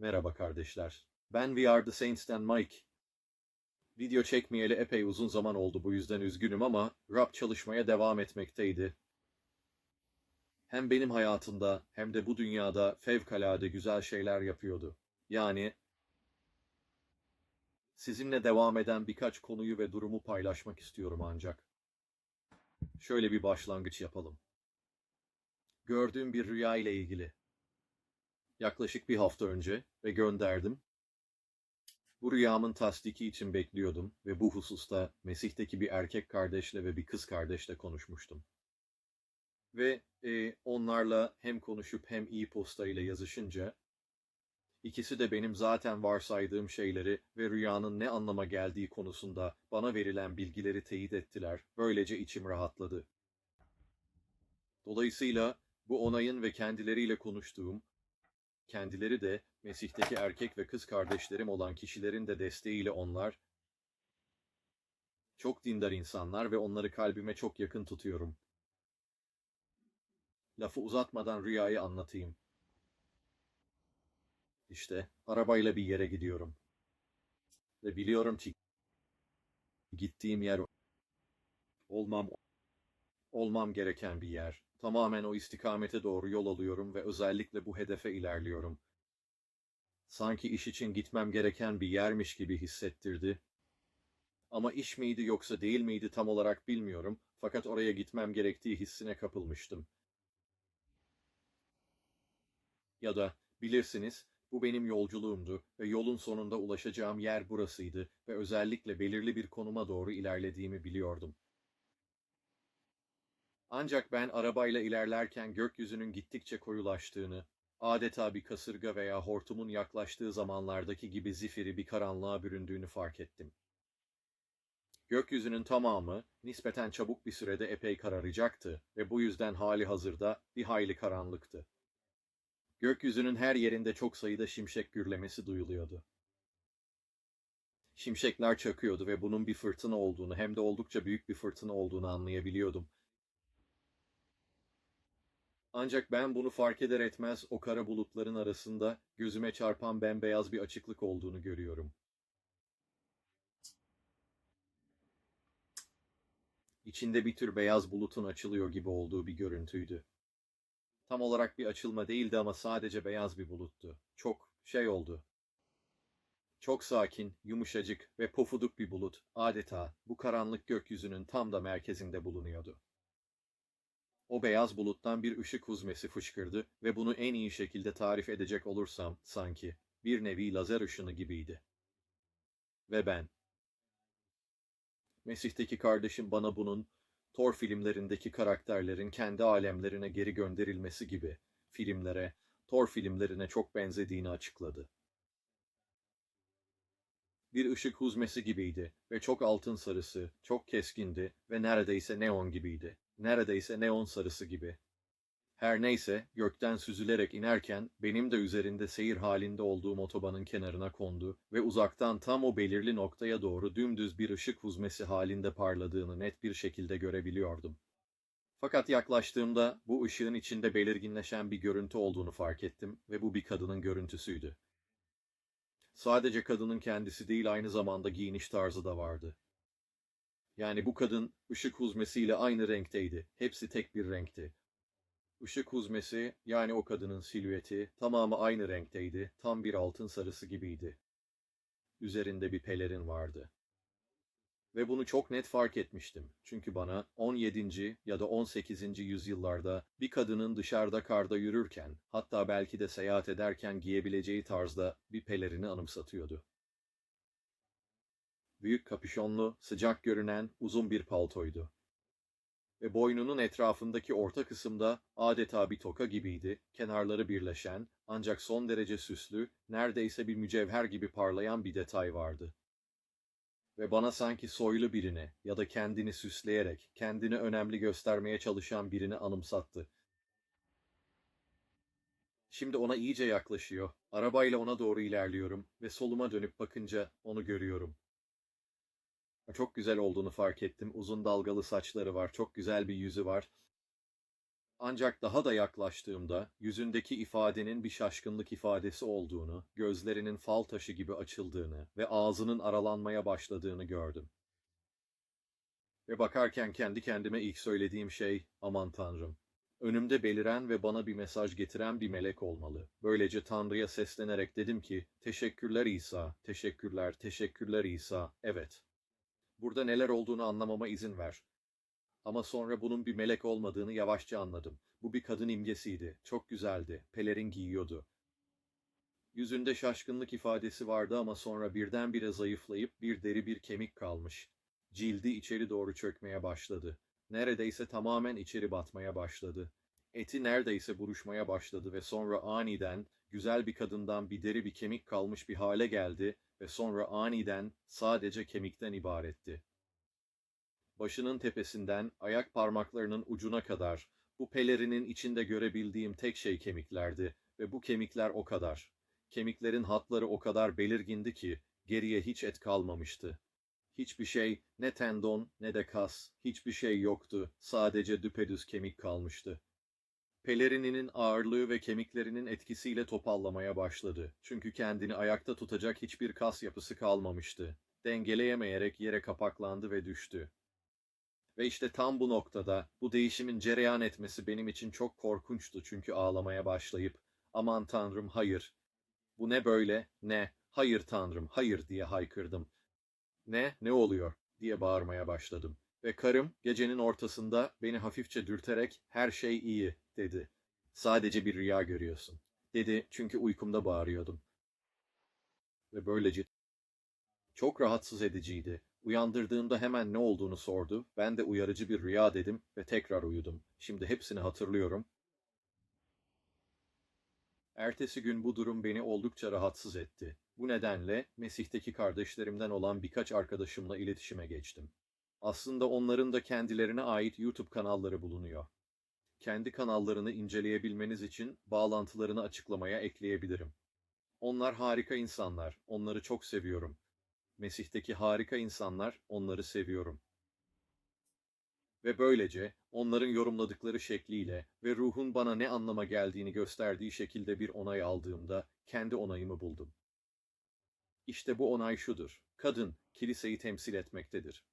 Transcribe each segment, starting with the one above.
Merhaba kardeşler. Ben We Are The Saints'ten Mike. Video çekmeyeli epey uzun zaman oldu bu yüzden üzgünüm ama rap çalışmaya devam etmekteydi. Hem benim hayatımda hem de bu dünyada fevkalade güzel şeyler yapıyordu. Yani sizinle devam eden birkaç konuyu ve durumu paylaşmak istiyorum ancak. Şöyle bir başlangıç yapalım. Gördüğüm bir rüya ile ilgili. Yaklaşık bir hafta önce ve gönderdim. Bu rüyamın tasdiki için bekliyordum ve bu hususta Mesih'teki bir erkek kardeşle ve bir kız kardeşle konuşmuştum. Ve e, onlarla hem konuşup hem e-posta ile yazışınca ikisi de benim zaten varsaydığım şeyleri ve rüyanın ne anlama geldiği konusunda bana verilen bilgileri teyit ettiler. Böylece içim rahatladı. Dolayısıyla bu onayın ve kendileriyle konuştuğum kendileri de Mesih'teki erkek ve kız kardeşlerim olan kişilerin de desteğiyle onlar çok dindar insanlar ve onları kalbime çok yakın tutuyorum. Lafı uzatmadan rüyayı anlatayım. İşte arabayla bir yere gidiyorum. Ve biliyorum ki gittiğim yer olmam olmam gereken bir yer. Tamamen o istikamete doğru yol alıyorum ve özellikle bu hedefe ilerliyorum. Sanki iş için gitmem gereken bir yermiş gibi hissettirdi. Ama iş miydi yoksa değil miydi tam olarak bilmiyorum. Fakat oraya gitmem gerektiği hissine kapılmıştım. Ya da bilirsiniz bu benim yolculuğumdu ve yolun sonunda ulaşacağım yer burasıydı ve özellikle belirli bir konuma doğru ilerlediğimi biliyordum. Ancak ben arabayla ilerlerken gökyüzünün gittikçe koyulaştığını, adeta bir kasırga veya hortumun yaklaştığı zamanlardaki gibi zifiri bir karanlığa büründüğünü fark ettim. Gökyüzünün tamamı nispeten çabuk bir sürede epey kararacaktı ve bu yüzden hali hazırda bir hayli karanlıktı. Gökyüzünün her yerinde çok sayıda şimşek gürlemesi duyuluyordu. Şimşekler çakıyordu ve bunun bir fırtına olduğunu hem de oldukça büyük bir fırtına olduğunu anlayabiliyordum. Ancak ben bunu fark eder etmez o kara bulutların arasında gözüme çarpan bembeyaz bir açıklık olduğunu görüyorum. İçinde bir tür beyaz bulutun açılıyor gibi olduğu bir görüntüydü. Tam olarak bir açılma değildi ama sadece beyaz bir buluttu. Çok şey oldu. Çok sakin, yumuşacık ve pofuduk bir bulut adeta bu karanlık gökyüzünün tam da merkezinde bulunuyordu. O beyaz buluttan bir ışık huzmesi fışkırdı ve bunu en iyi şekilde tarif edecek olursam sanki bir nevi lazer ışını gibiydi. Ve ben. Mesih'teki kardeşim bana bunun Thor filmlerindeki karakterlerin kendi alemlerine geri gönderilmesi gibi filmlere, Thor filmlerine çok benzediğini açıkladı. Bir ışık huzmesi gibiydi ve çok altın sarısı, çok keskindi ve neredeyse neon gibiydi. Neredeyse neon sarısı gibi. Her neyse gökten süzülerek inerken benim de üzerinde seyir halinde olduğum otobanın kenarına kondu ve uzaktan tam o belirli noktaya doğru dümdüz bir ışık huzmesi halinde parladığını net bir şekilde görebiliyordum. Fakat yaklaştığımda bu ışığın içinde belirginleşen bir görüntü olduğunu fark ettim ve bu bir kadının görüntüsüydü. Sadece kadının kendisi değil aynı zamanda giyiniş tarzı da vardı. Yani bu kadın ışık huzmesiyle aynı renkteydi. Hepsi tek bir renkti. Işık huzmesi yani o kadının silüeti tamamı aynı renkteydi. Tam bir altın sarısı gibiydi. Üzerinde bir pelerin vardı. Ve bunu çok net fark etmiştim. Çünkü bana 17. ya da 18. yüzyıllarda bir kadının dışarıda karda yürürken, hatta belki de seyahat ederken giyebileceği tarzda bir pelerini anımsatıyordu. Büyük kapüşonlu, sıcak görünen uzun bir paltoydu. Ve boynunun etrafındaki orta kısımda adeta bir toka gibiydi, kenarları birleşen, ancak son derece süslü, neredeyse bir mücevher gibi parlayan bir detay vardı. Ve bana sanki soylu birini ya da kendini süsleyerek, kendini önemli göstermeye çalışan birini anımsattı. Şimdi ona iyice yaklaşıyor. Arabayla ona doğru ilerliyorum ve soluma dönüp bakınca onu görüyorum. Çok güzel olduğunu fark ettim. Uzun dalgalı saçları var. Çok güzel bir yüzü var. Ancak daha da yaklaştığımda yüzündeki ifadenin bir şaşkınlık ifadesi olduğunu, gözlerinin fal taşı gibi açıldığını ve ağzının aralanmaya başladığını gördüm. Ve bakarken kendi kendime ilk söylediğim şey, aman tanrım, önümde beliren ve bana bir mesaj getiren bir melek olmalı. Böylece Tanrı'ya seslenerek dedim ki, teşekkürler İsa, teşekkürler, teşekkürler İsa, evet. Burada neler olduğunu anlamama izin ver. Ama sonra bunun bir melek olmadığını yavaşça anladım. Bu bir kadın imgesiydi. Çok güzeldi. Pelerin giyiyordu. Yüzünde şaşkınlık ifadesi vardı ama sonra birdenbire zayıflayıp bir deri bir kemik kalmış. Cildi içeri doğru çökmeye başladı. Neredeyse tamamen içeri batmaya başladı. Eti neredeyse buruşmaya başladı ve sonra aniden güzel bir kadından bir deri bir kemik kalmış bir hale geldi ve sonra aniden sadece kemikten ibaretti. Başının tepesinden ayak parmaklarının ucuna kadar bu pelerinin içinde görebildiğim tek şey kemiklerdi ve bu kemikler o kadar. Kemiklerin hatları o kadar belirgindi ki geriye hiç et kalmamıştı. Hiçbir şey, ne tendon ne de kas, hiçbir şey yoktu. Sadece düpedüz kemik kalmıştı. Pelerininin ağırlığı ve kemiklerinin etkisiyle topallamaya başladı. Çünkü kendini ayakta tutacak hiçbir kas yapısı kalmamıştı. Dengeleyemeyerek yere kapaklandı ve düştü. Ve işte tam bu noktada bu değişimin cereyan etmesi benim için çok korkunçtu çünkü ağlamaya başlayıp aman tanrım hayır. Bu ne böyle ne hayır tanrım hayır diye haykırdım. Ne ne oluyor diye bağırmaya başladım. Ve karım gecenin ortasında beni hafifçe dürterek her şey iyi dedi. Sadece bir rüya görüyorsun dedi çünkü uykumda bağırıyordum. Ve böylece çok rahatsız ediciydi. Uyandırdığımda hemen ne olduğunu sordu. Ben de uyarıcı bir rüya dedim ve tekrar uyudum. Şimdi hepsini hatırlıyorum. Ertesi gün bu durum beni oldukça rahatsız etti. Bu nedenle Mesih'teki kardeşlerimden olan birkaç arkadaşımla iletişime geçtim. Aslında onların da kendilerine ait YouTube kanalları bulunuyor. Kendi kanallarını inceleyebilmeniz için bağlantılarını açıklamaya ekleyebilirim. Onlar harika insanlar, onları çok seviyorum. Mesih'teki harika insanlar, onları seviyorum. Ve böylece onların yorumladıkları şekliyle ve ruhun bana ne anlama geldiğini gösterdiği şekilde bir onay aldığımda kendi onayımı buldum. İşte bu onay şudur. Kadın kiliseyi temsil etmektedir.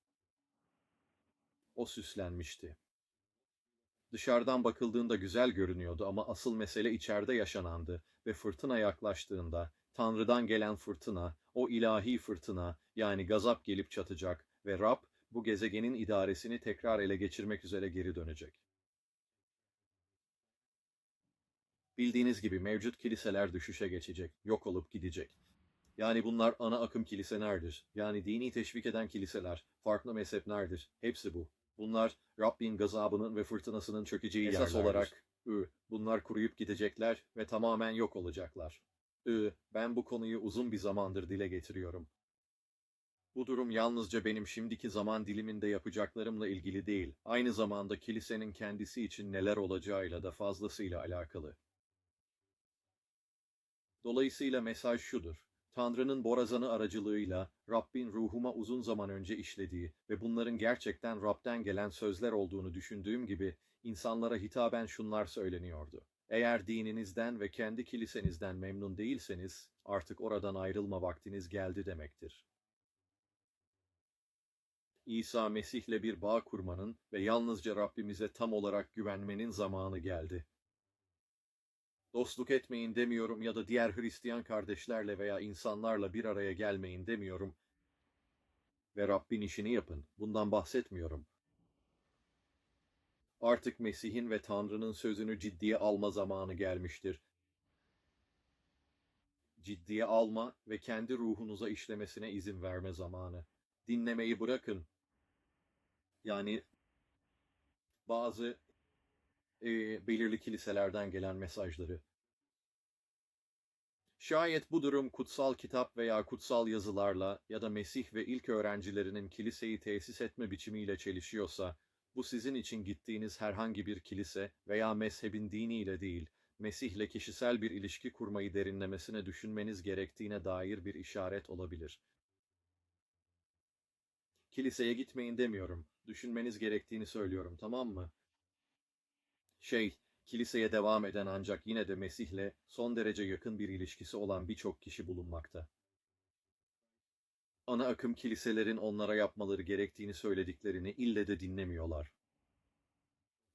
O süslenmişti. Dışarıdan bakıldığında güzel görünüyordu ama asıl mesele içeride yaşanandı ve fırtına yaklaştığında Tanrı'dan gelen fırtına, o ilahi fırtına yani gazap gelip çatacak ve Rab bu gezegenin idaresini tekrar ele geçirmek üzere geri dönecek. Bildiğiniz gibi mevcut kiliseler düşüşe geçecek, yok olup gidecek. Yani bunlar ana akım kiliselerdir. Yani dini teşvik eden kiliseler, farklı mezheplerdir. Hepsi bu. Bunlar Rabbin gazabının ve fırtınasının çökeceği Esas yerlerdir. olarak ı, bunlar kuruyup gidecekler ve tamamen yok olacaklar. I, ben bu konuyu uzun bir zamandır dile getiriyorum. Bu durum yalnızca benim şimdiki zaman diliminde yapacaklarımla ilgili değil, aynı zamanda kilisenin kendisi için neler olacağıyla da fazlasıyla alakalı. Dolayısıyla mesaj şudur. Tanrı'nın borazanı aracılığıyla Rabbin ruhuma uzun zaman önce işlediği ve bunların gerçekten Rab'den gelen sözler olduğunu düşündüğüm gibi insanlara hitaben şunlar söyleniyordu. Eğer dininizden ve kendi kilisenizden memnun değilseniz artık oradan ayrılma vaktiniz geldi demektir. İsa Mesih'le bir bağ kurmanın ve yalnızca Rabbimize tam olarak güvenmenin zamanı geldi. Dostluk etmeyin demiyorum ya da diğer Hristiyan kardeşlerle veya insanlarla bir araya gelmeyin demiyorum. Ve Rabbin işini yapın. Bundan bahsetmiyorum. Artık Mesih'in ve Tanrı'nın sözünü ciddiye alma zamanı gelmiştir. Ciddiye alma ve kendi ruhunuza işlemesine izin verme zamanı. Dinlemeyi bırakın. Yani bazı e, belirli kiliselerden gelen mesajları. Şayet bu durum kutsal kitap veya kutsal yazılarla ya da Mesih ve ilk öğrencilerinin kiliseyi tesis etme biçimiyle çelişiyorsa, bu sizin için gittiğiniz herhangi bir kilise veya mezhebin diniyle değil, Mesih'le kişisel bir ilişki kurmayı derinlemesine düşünmeniz gerektiğine dair bir işaret olabilir. Kiliseye gitmeyin demiyorum. Düşünmeniz gerektiğini söylüyorum, tamam mı? Şey, kiliseye devam eden ancak yine de Mesih'le son derece yakın bir ilişkisi olan birçok kişi bulunmakta. Ana akım kiliselerin onlara yapmaları gerektiğini söylediklerini ille de dinlemiyorlar.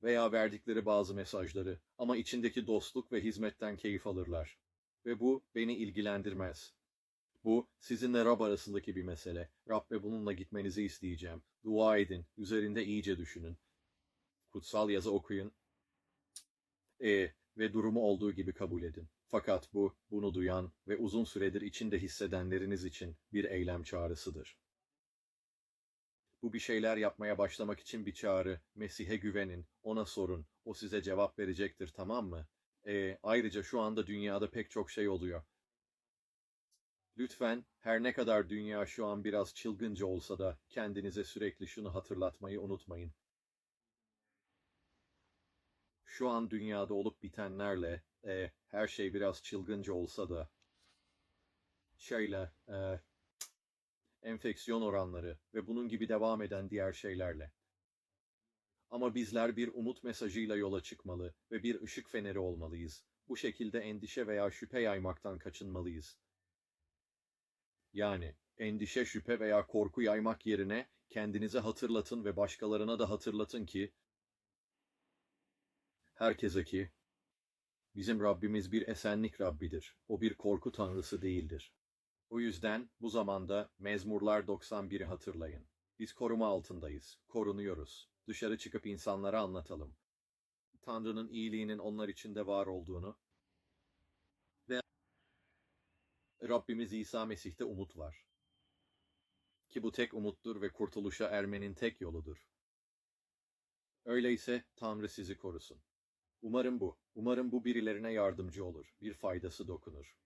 Veya verdikleri bazı mesajları ama içindeki dostluk ve hizmetten keyif alırlar. Ve bu beni ilgilendirmez. Bu sizinle Rab arasındaki bir mesele. Rabbe bununla gitmenizi isteyeceğim. Dua edin, üzerinde iyice düşünün. Kutsal yazı okuyun. E ve durumu olduğu gibi kabul edin. Fakat bu, bunu duyan ve uzun süredir içinde hissedenleriniz için bir eylem çağrısıdır. Bu bir şeyler yapmaya başlamak için bir çağrı. Mesih'e güvenin, ona sorun, o size cevap verecektir, tamam mı? E, ayrıca şu anda dünyada pek çok şey oluyor. Lütfen her ne kadar dünya şu an biraz çılgınca olsa da kendinize sürekli şunu hatırlatmayı unutmayın. Şu an dünyada olup bitenlerle e, her şey biraz çılgınca olsa da şeyle e, enfeksiyon oranları ve bunun gibi devam eden diğer şeylerle. Ama bizler bir umut mesajıyla yola çıkmalı ve bir ışık feneri olmalıyız. Bu şekilde endişe veya şüphe yaymaktan kaçınmalıyız. Yani endişe, şüphe veya korku yaymak yerine kendinize hatırlatın ve başkalarına da hatırlatın ki herkese ki bizim Rabbimiz bir esenlik Rabbidir. O bir korku tanrısı değildir. O yüzden bu zamanda Mezmurlar 91'i hatırlayın. Biz koruma altındayız, korunuyoruz. Dışarı çıkıp insanlara anlatalım. Tanrı'nın iyiliğinin onlar içinde var olduğunu ve Rabbimiz İsa Mesih'te umut var. Ki bu tek umuttur ve kurtuluşa ermenin tek yoludur. Öyleyse Tanrı sizi korusun. Umarım bu, umarım bu birilerine yardımcı olur, bir faydası dokunur.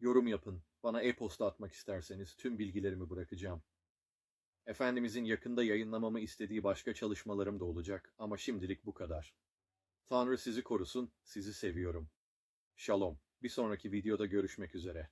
Yorum yapın, bana e-posta atmak isterseniz tüm bilgilerimi bırakacağım. Efendimizin yakında yayınlamamı istediği başka çalışmalarım da olacak ama şimdilik bu kadar. Tanrı sizi korusun, sizi seviyorum. Shalom. Bir sonraki videoda görüşmek üzere.